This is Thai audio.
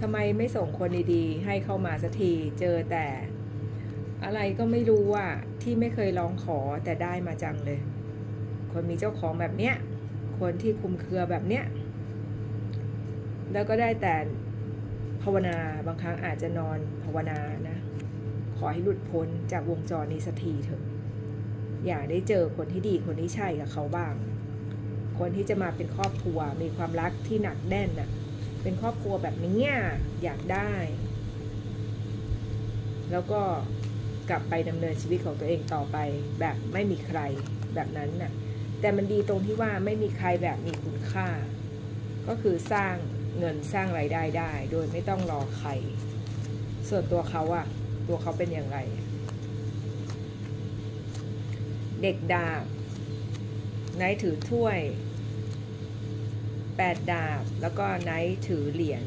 ทำไมไม่ส่งคนดีๆ ให้เข้ามาสักทีเจอแต่ อะไรก็ไม่รู้ว่าที่ไม่เคยลองขอแต่ได้มาจังเลย คนมีเจ้าของแบบเนี้ย คนที่คุมเครือแบบเนี้ย แล้วก็ได้แต่ภาวนาบางครั้งอาจจะนอนภาวนานะ ขอให้หลุดพ้นจากวงจรนี้สักทีเถอะ อยากได้เจอคนที่ดีคนที่ใช่กับเขาบ้าง คนที่จะมาเป็นครอบครัวมีความรักที่หนักแน่นน่ะ เป็นครอบครัวแบบนี้อยากได้ แล้วก็กลับไปดำเนินชีวิตของตัวเองต่อไป แบบไม่มีใครแบบนั้นน่ะ แต่มันดีตรงที่ว่าไม่มีใครแบบมีคุณค่า ก็คือสร้างเงินสร้างไรายได้ได้ โดยไม่ต้องรอใคร ส่วนตัวเขาอะตัวเขาเป็นอย่างไร เด็กดาบนท์ถือถ้วย แปดดาบ แล้วก็ไนท์ถือเหรียญ